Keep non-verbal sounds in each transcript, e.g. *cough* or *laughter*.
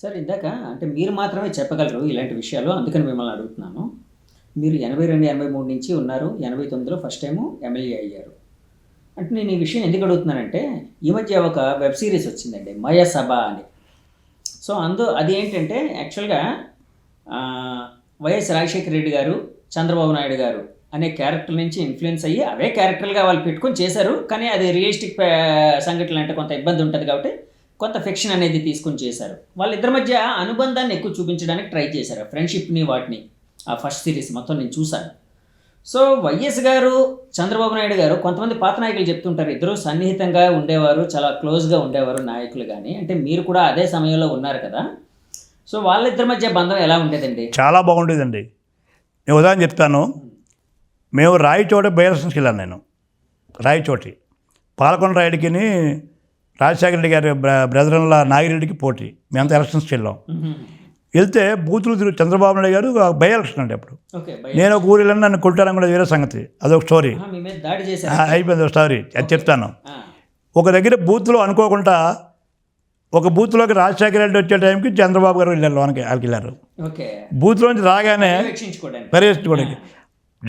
Sir ఇందాక అంటే మీరు మాత్రమే చెప్పగలరు ఇలాంటి విషయాలు అందుకని మిమ్మల్ని అడుగుతున్నాను. మీరు ఎనభై రెండు ఎనభై మూడు నుంచి ఉన్నారు ఎనభై తొమ్మిదిలో ఫస్ట్ టైము ఎమ్మెల్యే అయ్యారు. అంటే నేను ఈ విషయం ఎందుకు అడుగుతున్నానంటే ఈ మధ్య ఒక వెబ్ సిరీస్ వచ్చిందండి మయ సభ అని. సో అందు అది ఏంటంటే యాక్చువల్గా వైఎస్ రాజశేఖర రెడ్డి గారు చంద్రబాబు నాయుడు గారు అనే క్యారెక్టర్ నుంచి ఇన్ఫ్లుయెన్స్ అయ్యి అవే క్యారెక్టర్గా వాళ్ళు పెట్టుకొని చేశారు. కానీ అది రియలిస్టిక్ సంఘటనలు అంటే కొంత ఇబ్బంది ఉంటుంది కాబట్టి కొంత ఫిక్షన్ అనేది తీసుకొని చేశారు. వాళ్ళిద్దరి మధ్య అనుబంధాన్ని ఎక్కువ చూపించడానికి ట్రై చేశారు. ఫ్రెండ్షిప్ని వాటిని. ఆ ఫస్ట్ సిరీస్ మొత్తం నేను చూశాను. సో వైఎస్ గారు చంద్రబాబు నాయుడు గారు కొంతమంది పాత నాయకులు చెప్తుంటారు ఇద్దరు సన్నిహితంగా ఉండేవారు చాలా క్లోజ్గా ఉండేవారు నాయకులు కానీ అంటే మీరు కూడా అదే సమయంలో ఉన్నారు కదా. సో వాళ్ళిద్దరి మధ్య బంధం ఎలా ఉండేదండి? చాలా బాగుండేదండి. నేను ఉదాహరణ చెప్తాను. మేము రాయచోట బయలక్షన్స్కి వెళ్ళాను నేను. రాయచోటి. పాలకొండ రాయుడికిని రాజశేఖర రెడ్డి గారి బ్ర- బ్రదర్ల నాగిరెడ్డికి పోటీ. మేమంతా ఎలక్షన్స్కి వెళ్ళాం వెళ్తే బూతులు తిరుగు చంద్రబాబు నాయుడు గారు బై ఎలక్షన్ అండి అప్పుడు. నేను ఒక ఊరు వెళ్ళాను నన్ను కొట్టాను కూడా వేరే సంగతి. అదొక స్టోరీ. అయిపోయింది ఒక స్టోరీ. అది చెప్తాను. ఒక దగ్గర బూత్లో అనుకోకుండా ఒక బూత్లోకి రాజశేఖర రెడ్డి వచ్చే టైంకి చంద్రబాబు గారు వెళ్ళారు లోనికి వాళ్ళకి వెళ్ళారు. బూత్లోంచి రాగానే పర్యవేక్షించుకోవడానికి.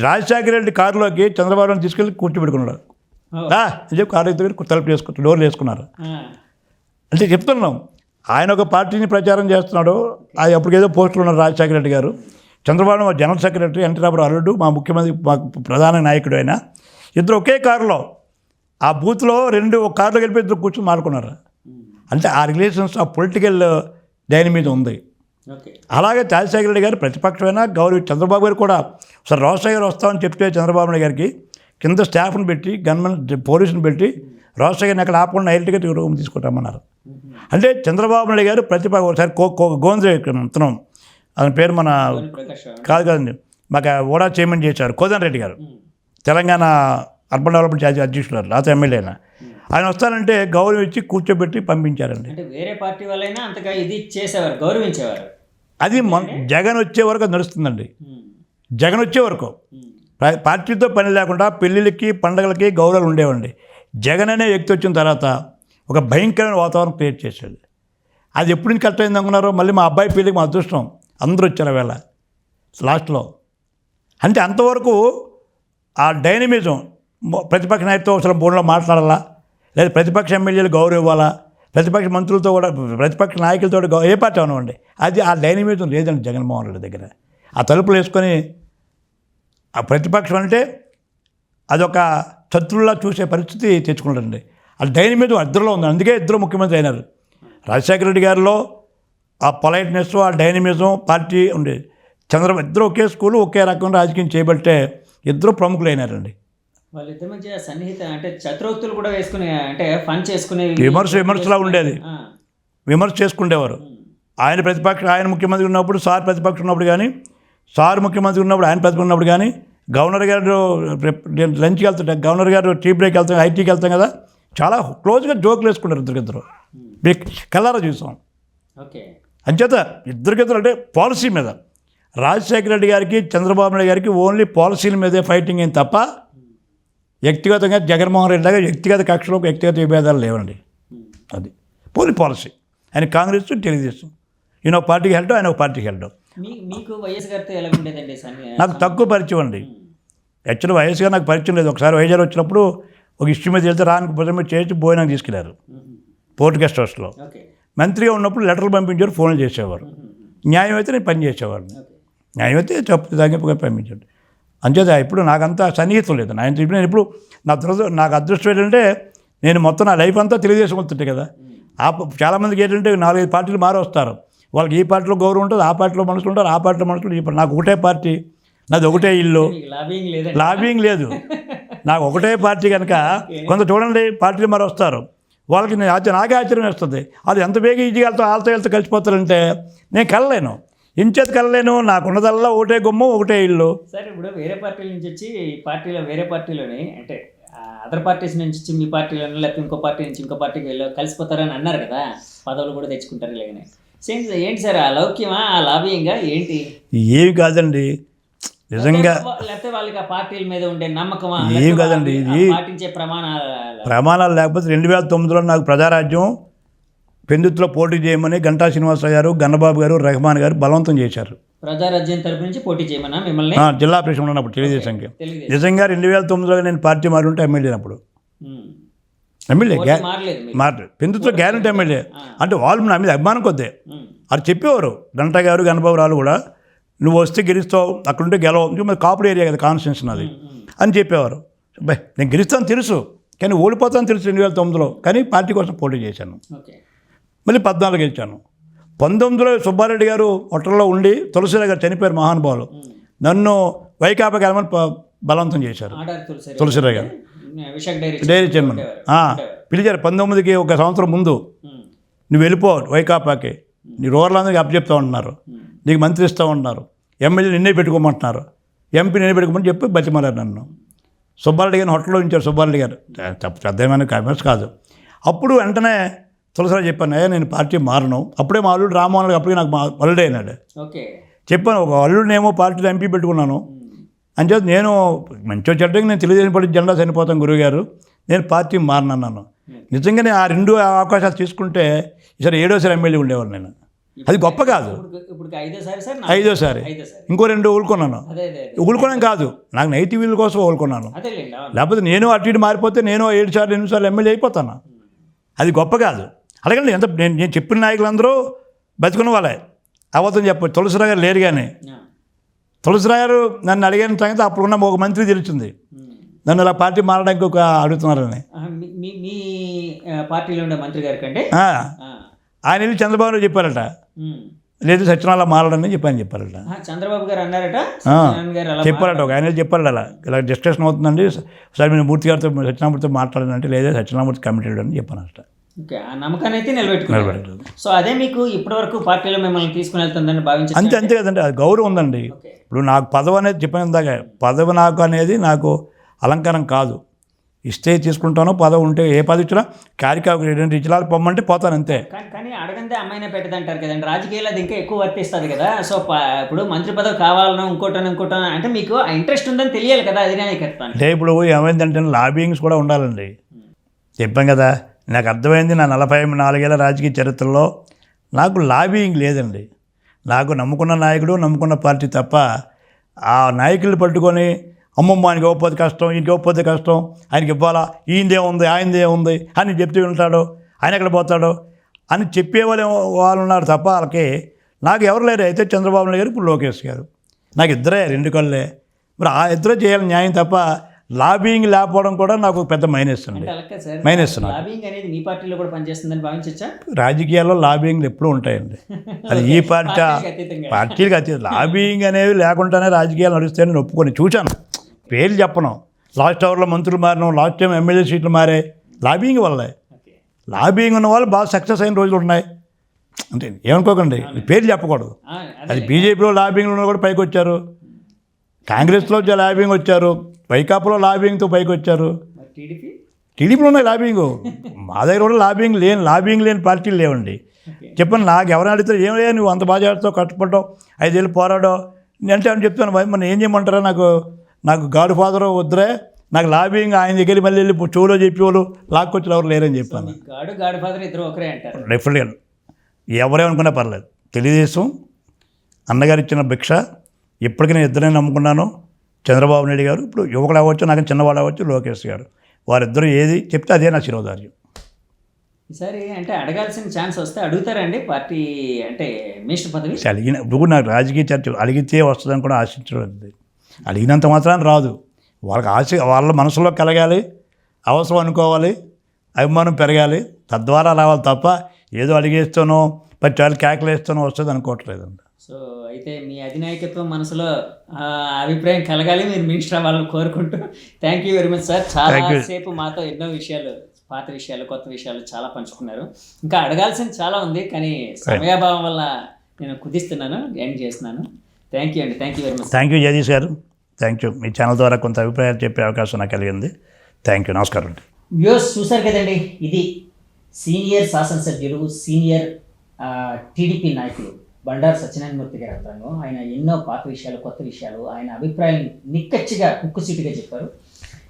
రాజశేఖర రెడ్డి కారులోకి చంద్రబాబు నాయుడు తీసుకెళ్ళి కూర్చోబెట్టుకున్నాడు. అని చెప్పి కారు దగ్గర తలుపు వేసుకుంటారు డోర్లు వేసుకున్నారు. అంటే చెప్తున్నాం ఆయన ఒక పార్టీని ప్రచారం చేస్తున్నాడు అది అప్పటికేదో పోస్టులు ఉన్నారు రాజశేఖర రెడ్డి గారు. చంద్రబాబు మా జనరల్ సెక్రటరీ ఎన్టీ రామారావు అల్లుడు మా ముఖ్యమంత్రి మా ప్రధాన నాయకుడు ఆయన. ఇద్దరు ఒకే కారులో ఆ బూత్లో రెండు ఒక కారులో కలిపి ఇద్దరు కూర్చొని మాడుకున్నారు ఉమ్, అంటే ఆ రిలేషన్స్ ఆ పొలిటికల్ డైన్ మీద ఉంది. అలాగే రాజశేఖర రెడ్డి గారు ప్రతిపక్షమైనా గౌరవ చంద్రబాబు గారు కూడా సార్ రాజశేఖర వస్తామని చెప్తే చంద్రబాబు నాయుడు గారికి కింద స్టాఫ్ని పెట్టి గన్మెన్ పోలీసుని పెట్టి రాజశేఖర్ని అక్కడ ఆపకుండా నైట్గా రూమ్ తీసుకుంటామన్నారు. అంటే చంద్రబాబు నాయుడు గారు ప్రతిపక్ష ఒకసారి కో గోంద్రే ఇతను అతని. పేరు మన. కాదు కదండి మాకు ఓడా చైర్మన్ చేశారు కోదన్ రెడ్డి గారు. తెలంగాణ అర్బన్ డెవలప్మెంట్ అధ్యక్షులు లేకపోతే ఎమ్మెల్యే అయినా ఆయన వస్తానంటే గౌరవం ఇచ్చి కూర్చోబెట్టి పంపించారండి. వేరే పార్టీ వాళ్ళైనా అంతగా ఇది చేసేవారు గౌరవించేవారు. అది మొ జగన్ వచ్చే వరకు నడుస్తుందండి. జగన్ వచ్చే వరకు. పార్టీతో పని లేకుండా పెళ్ళిళ్ళకి పండగలకి గౌరవాలు ఉండేవండి. జగన్ అనే వ్యక్తి వచ్చిన తర్వాత ఒక భయంకరమైన వాతావరణం క్రియేట్ చేశాడు. అది ఎప్పుడు నుంచి కరెక్ట్ అయింది అనుకున్నారో? మళ్ళీ మా అబ్బాయి పెళ్ళికి మా అదృష్టం. అందరూ వచ్చారు వేళ. లాస్ట్లో. అంటే అంతవరకు ఆ డైనమిజం ప్రతిపక్ష నాయకుతో అసలు బోర్డులో మాట్లాడాలా? లేదా ప్రతిపక్ష ఎమ్మెల్యేలు గౌరవం ఇవ్వాలా? ప్రతిపక్ష మంత్రులతో కూడా ప్రతిపక్ష నాయకులతో గౌ- ఏ పార్టీ అనవండి అది ఆ డైనమిజం లేదండి జగన్మోహన్ రెడ్డి దగ్గర. ఆ తలుపులు వేసుకొని ఆ ప్రతిపక్షం అంటే అదొక శత్రువులా చూసే పరిస్థితి తెచ్చుకుంటుంది. ఆ డైనమిజం ఇద్దరులో ఉంది. అందుకే ఇద్దరు ముఖ్యమంత్రి అయినారు. రాజశేఖర రెడ్డి గారిలో ఆ పొలైట్నెస్ ఆ డైనమిజం పార్టీ ఉండేది చంద్రబాబు ఇద్దరు ఒకే స్కూల్ ఒకే రకం రాజకీయం చేయబట్టే ఇద్దరు ప్రముఖులు అయినారండి వాళ్ళిద్దరి మధ్య సన్నిహిత అంటే చతురోక్తులు కూడా వేసుకునే అంటే ఫన్ చేసుకునే విమర్శ విమర్శలా ఉండేది. విమర్శ చేసుకునేవారు ఉమ్, ఆయన ప్రతిపక్ష ఆయన ముఖ్యమంత్రి ఉన్నప్పుడు సార్ ప్రతిపక్షం ఉన్నప్పుడు కానీ సార్ ముఖ్యమంత్రి ఉన్నప్పుడు ఆయన ప్రతిపక్షం ఉన్నప్పుడు కానీ గవర్నర్ గారు నేను లంచ్కి వెళ్తుంటే గవర్నర్ గారు టీ బ్రేక్ వెళ్తాం ఐటీకి వెళ్తాం కదా చాలా క్లోజ్గా జోకులు వేసుకుంటారు ఇద్దరికిద్దరు. మీకు కల్లారా చూసాం. ఓకే. అంచేత ఇద్దరికిద్దరు అంటే పాలసీ మీద. రాజశేఖర రెడ్డి గారికి చంద్రబాబు నాయుడు గారికి ఓన్లీ పాలసీల మీదే ఫైటింగ్ ఏం తప్ప వ్యక్తిగతంగా జగన్మోహన్ రెడ్డి లాగా వ్యక్తిగత కక్షలో వ్యక్తిగత విభేదాలు లేవండి. ఉమ్, అది. పోలీ పాలసీ. ఆయన కాంగ్రెస్ తెలుగుదేశం. ఈయన ఒక పార్టీకి వెళ్ళడం ఆయన ఒక పార్టీకి వెళ్ళడం మీకు వైఎస్ గారితో ఎలా ఉండేదండి సన్ని నాకు తక్కువ పరిచయం అండి. యాక్చువల్ వయసుగా నాకు పరిచయం లేదు. ఒకసారి వైజాగ్ వచ్చినప్పుడు ఒక ఇష్యూ మీద వెళ్తే రానికి భుజం మీద చేసి భోజనానికి తీసుకెళ్ళారు. పోర్ట్ గెస్ట్ హౌస్లో. మంత్రిగా ఉన్నప్పుడు లెటర్లు పంపించారు ఫోన్లు చేసేవారు. న్యాయం అయితే నేను పని చేసేవాడిని. న్యాయం అయితే తప్పు తగ్గిపోయి పంపించండి అంచేత ఇప్పుడు నాకు అంత సన్నిహితం లేదు. ఆయన ఇప్పుడు నేను ఇప్పుడు నా దురద నాకు అదృష్టం ఏంటంటే నేను మొత్తం నా లైఫ్ అంతా తెలుగుదేశం కదా. ఆ చాలామందికి ఏంటంటే నాలుగైదు పార్టీలు మారి వస్తారు వాళ్ళకి ఈ పార్టీలో గౌరవం ఉంటుంది ఆ పార్టీలో మనుషులు ఉంటారు ఆ పార్టీలో మనుషులు ఈ నాకు ఒకటే పార్టీ నాది ఒకటే ఇల్లు. లాబింగ్ లేదు. నాకు ఒకటే పార్టీ కనుక కొంత చూడండి పార్టీలు మరి వస్తారు. వాళ్ళకి నేను నాకే ఆశ్చర్యం వేస్తుంది. వాళ్ళు ఎంత బేగా ఈజీగా వెళ్తా వాళ్ళతో వెళ్తే కలిసిపోతారంటే నేను కలలేను. ఇంచేది కలలేను నాకున్నదల్లా ఒకటే గుమ్మ ఒకటే ఇల్లు. సరే ఇప్పుడు వేరే పార్టీల నుంచి వచ్చి ఈ పార్టీలో వేరే పార్టీలోని అంటే అదర్ పార్టీస్ నుంచి వచ్చి మీ పార్టీలోనో లేకపోతే ఇంకో పార్టీ నుంచి ఇంకో పార్టీకి వెళ్ళి కలిసిపోతారని అన్నారు కదా. పదవులు కూడా తెచ్చుకుంటారు ఇలాగనే. సేమ్ ఏంటి సార్? ఆ లౌక్యమా? ఆ లాబింగా ఏంటి? ఏవి కాదండి. నిజంగా లేకపోతే- వాళ్ళకి ఆ పార్టీల మీద ఉండే నమ్మకమా? ఏం కాదండి, ఇది- పాటించే ప్రమాణాలు ప్రమాణాలు లేకపోతే రెండు వేల తొమ్మిదిలో నాకు ప్రజారాజ్యం పెందుతులో పోటీ చేయమని గంటా శ్రీనివాసరావు గారు గన్నబాబు గారు రెహమాన్ గారు బలవంతం చేశారు. ప్రజారాజ్యం తరపు నుంచి పోటీ చేయమన్నా మిమ్మల్ని? జిల్లా ప్రెసిడెంట్ ఉన్నప్పుడు తెలుగుదేశంకి తెలుగుదేశం నిజంగా రెండు వేల తొమ్మిదిలో నేను పార్టీ మారి ఉంటే ఎమ్మెల్యే అప్పుడు ఉమ్. ఎమ్మెల్యే గ్యా మారలేదు పెందుతులో గ్యారెంటీ ఎమ్మెల్యే అంటే వాళ్ళు నా మీద అభిమానం కొద్దే. అది చెప్పేవారు. గంట గారు రాలు కూడా. నువ్వు వస్తే గెలుస్తావు అక్కడుంటే గెలవు. మరి కాపుడు ఏరియా కదా కాన్స్టిట్యూషన్ అది అని చెప్పేవారు. బై నేను గెలుస్తాను తెలుసు. కానీ ఓడిపోతాను తెలుసు రెండు వేల తొమ్మిదిలో. కానీ పార్టీ కోసం పోటీ చేశాను. మళ్ళీ పద్నాలుగు గెలిచాను. పంతొమ్మిదిలో సుబ్బారెడ్డి గారు హోటల్లో ఉండి తులసిరావు గారు చనిపోయారు మహానుభావులు. నన్ను వైకాపాకి వెళ్ళమని ప- బలవంతం చేశారు. తులసిరావు గారు. డైరీ చైర్మన్ పిలిచారు. పంతొమ్మిదికి ఒక సంవత్సరం ముందు. నువ్వు వెళ్ళిపో వైకాపాకి. నీ రూరల్ అందరికి అప్పచెప్తా ఉంటున్నారు. నీకు మంత్రి ఇస్తూ ఉంటున్నారు. ఎమ్మెల్యే నిన్నే పెట్టుకోమంటున్నారు. ఎంపీ నిన్నే పెట్టుకోమని చెప్పి బతిమారారు నన్ను. సుబ్బారెడ్డి గారిని హోటల్లో ఉంచారు సుబ్బారెడ్డి గారు. తప్ప పెద్ద ఏమైనా కామెంట్స్ కాదు. అప్పుడు వెంటనే తులసిరావు చెప్పాను అయ్యా నేను పార్టీ మారను. అప్పుడే మా అల్లుడు రామ్మోహన్ అప్పటికి నాకు మా అల్లుడే అయినాడు. ఓకే. చెప్పాను ఒక అల్లుడినేమో పార్టీలో ఎంపీ పెట్టుకున్నాను. అంచేత నేను మంచి చెడ్డకి నేను తెలుగుదేశం పార్టీ జెండా చనిపోతాను గురువుగారు. నేను పార్టీ మారనన్నాను. నిజంగా నేను ఆ రెండు అవకాశాలు తీసుకుంటే ఈసారి ఏడోసారి ఎమ్మెల్యే ఉండేవాడు నేను. అది గొప్ప కాదు. ఐదోసారి సార్? ఐదోసారి. ఐదోసారి. ఇంకో రెండు ఊరుకున్నాను. ఊరుకోవడం కాదు. నాకు నైతి వీళ్ళ కోసం ఊరుకున్నాను. లేకపోతే నేను అటు ఇటు మారిపోతే నేను ఏడు సార్లు ఎనిమిది సార్లు ఎమ్మెల్యే అయిపోతాను. అది గొప్ప కాదు. అలాగే ఎంత నేను నేను చెప్పిన నాయకులందరూ బతుకున్న వాళ్ళే. అవతం చెప్ప తులసిరావు గారు లేరు కానీ గారు నన్ను అడిగిన సంగతి అప్పుడున్న ఒక మంత్రి తెలిసింది. నన్ను ఇలా పార్టీ మారడానికి ఒక అడుగుతున్నారని. మీ- పార్టీలో ఉండే మంత్రి గారి కంటే. ఆయన వెళ్ళి చంద్రబాబు నాయుడు చెప్పారట. లేదు సత్యనారాయణ మారడని చెప్పాను చెప్పారట. చంద్రబాబు గారు అన్నారట? అలా చెప్పారట ఒక ఆయన చెప్పారట అలా. ఇలా డిస్కషన్ అవుతుందండి. సరే మీరు మూర్తి గారితో సత్యనారాయణతో మాట్లాడాలంటే లేదా సత్యనారాయణ కమిటెడ్ అని చెప్పాను అట నమ్మకాన్ని అయితే నిలబెట్టుకున్నారు. సో అదే మీకు ఇప్పటివరకు పార్టీలో మిమ్మల్ని తీసుకుని వెళ్తుందని భావించారు అంతే అంతే కదండి అది గౌరవం ఉందండి. ఇప్పుడు నాకు పదవి అనేది చెప్పిన ఇందాక పదవి నాకు అనేది నాకు అలంకారం కాదు. ఇస్తే తీసుకుంటాను పదవి ఉంటే ఏ పదవి ఇచ్చినా క్యారికాకు రెండు జిల్లాలు పొమ్మంటే పోతాను అంతే. కానీ అడగందే అమ్మాయినే పెట్టదంటారు కదండి. రాజకీయాలు అది ఇంకా ఎక్కువ వర్తిస్తుంది కదా. సో ఇప్పుడు మంత్రి పదవి కావాలనో ఇంకోటనో ఇంకోటనో అంటే మీకు ఆ ఇంట్రెస్ట్ ఉందని తెలియాలి కదా అది నేను చెప్తాను అంటే ఇప్పుడు ఏమైందంటే లాబింగ్స్ కూడా ఉండాలండి. చెప్పాం కదా నాకు అర్థమైంది నా నలభై నాలుగేళ్ళ రాజకీయ చరిత్రలో నాకు లాబీయింగ్ లేదండి. నాకు నమ్ముకున్న నాయకుడు నమ్ముకున్న పార్టీ తప్ప ఆ నాయకులు పట్టుకొని అమ్మమ్మ ఆయనకి ఇవ్వకపోతే కష్టం ఈయనకి ఇవ్వకపోతే కష్టం ఆయనకి ఇవ్వాలా ఈయనదే ఉంది ఆయనదే ఉంది అని చెప్తూ ఉంటాడు ఆయన ఎక్కడ పోతాడు అని చెప్పే వాళ్ళు వాళ్ళు ఉన్నారు తప్ప వాళ్ళకి నాకు ఎవరు లేరు. అయితే చంద్రబాబు నాయుడు గారు ఇప్పుడు లోకేష్ గారు. నాకు ఇద్దరే రెండు కళ్ళే. మరి ఆ ఇద్దరే చేయాలి న్యాయం తప్ప లాబింగ్ లేకపోవడం కూడా నాకు పెద్ద మైనస్ అండి. మైనస్ నాకు. లాబింగ్ అనేది మీ పార్టీలో కూడా పనిచేస్తుందని భావించవచ్చా రాజకీయాల్లో లాబింగ్లు ఎప్పుడూ ఉంటాయండి. *laughs* అది ఈ పార్టీ పార్టీలకు అతీతం. లాబింగ్ అనేవి లేకుండానే రాజకీయాలు నడుస్తాయని నేను ఒప్పుకొని చూశాను. పేర్లు చెప్పను. లాస్ట్ అవర్లో మంత్రులు మారినాం లాస్ట్ టైం ఎమ్మెల్యే సీట్లు మారాయి. లాబింగ్ వల్లే. లాబింగ్ ఉన్న వాళ్ళు బాగా సక్సెస్ అయిన రోజులు ఉన్నాయి. అంటే ఏమనుకోకండి పేర్లు చెప్పకూడదు. అది బీజేపీలో లాబింగ్లో ఉన్న కూడా పైకి వచ్చారు. కాంగ్రెస్లో లాబింగ్ వచ్చారు. వైకాపాలో లాబింగ్తో పైకి వచ్చారు టీడీపీలో ఉన్నాయి లాబింగ్. మా దగ్గర కూడా లాబింగ్ లేని లాబింగ్ లేని పార్టీలు లేవండి. చెప్పండి నాకు ఎవరైనా అడిగితే ఏం లేదు నువ్వు అంత బాగా చేస్తావు కష్టపడ్డావు ఐదేళ్ళు పోరాడో నేను అంటే అని చెప్తాను "మరి మన ఏం చేయమంటారా? నాకు నాకు గాడ్ ఫాదర్ వద్దరే నాకు లాబింగ్ ఆయన దగ్గర మళ్ళీ వెళ్ళి చెవులో చెప్పేవాళ్ళు లాక్కొచ్చి ఎవరు లేరని చెప్పాను. ఇద్దరు డెఫినెట్గా ఎవరేమనుకున్నా పర్లేదు. తెలుగుదేశం అన్నగారు ఇచ్చిన భిక్ష ఇప్పటికీ నేను ఇద్దరిని నమ్ముకున్నాను. చంద్రబాబు నాయుడు గారు ఇప్పుడు యువకుడు అవ్వచ్చు నాకు చిన్నవాడు అవ్వచ్చు లోకేష్ గారు. వారిద్దరూ ఏది చెప్తే అదే నా శిరోధార్యం. ఈసారి అంటే అడగాల్సిన ఛాన్స్ వస్తే అడుగుతారండి పార్టీ అంటే మినిస్టర్ పదవి? అడిగిన ఇప్పుడు నాకు రాజకీయ చర్చ అడిగితే వస్తుందని కూడా ఆశించడం. అడిగినంత మాత్రాన్ని రాదు. వాళ్ళకి ఆశ వాళ్ళ మనసులో కలగాలి అవసరం అనుకోవాలి అభిమానం పెరగాలి. తద్వారా రావాలి తప్ప ఏదో అడిగేస్తానో పది చాలు కేకలేస్తానో వస్తుంది అనుకోవట్లేదండి. సో అయితే మీ అధినాయకత్వం మనసులో అభిప్రాయం కలగాలి మీరు మినిస్టర్ అవ్వాలని కోరుకుంటూ. Thank you very much sir చాలా. సేపు మాతో ఎన్నో విషయాలు పాత విషయాలు కొత్త విషయాలు చాలా పంచుకున్నారు. ఇంకా అడగాల్సింది చాలా ఉంది కానీ సమయాభావం వల్ల నేను కుదిస్తున్నాను ఎండ్ చేస్తున్నాను. థ్యాంక్ యూ అండి. Thank you very much thank you Jagadish garu. Thank you me channel ద్వారా కొంత అభిప్రాయాలు చెప్పే అవకాశం నాకు కలిగింది థ్యాంక్ యూ నమస్కారం అండి. వ్యూస్ చూసారు కదండి ఇది సీనియర్ శాసనసభ్యులు సీనియర్ టీడీపీ నాయకులు. బండారు సత్యనారాయణమూర్తి గారి అంతరంగం ఆయన ఎన్నో పాత విషయాలు కొత్త విషయాలు ఆయన అభిప్రాయాన్ని నిక్కచ్చిగా ముక్కుసీటుగా చెప్పారు.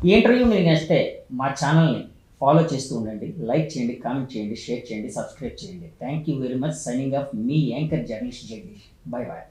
ఈ ఇంటర్వ్యూ మీరు నేస్తే మా ఛానల్ని ఫాలో చేస్తూ ఉండండి. లైక్ చేయండి కామెంట్ చేయండి షేర్ చేయండి సబ్స్క్రైబ్ చేయండి. Thank you very much signing off me anchor journalist Jagadish. Bye bye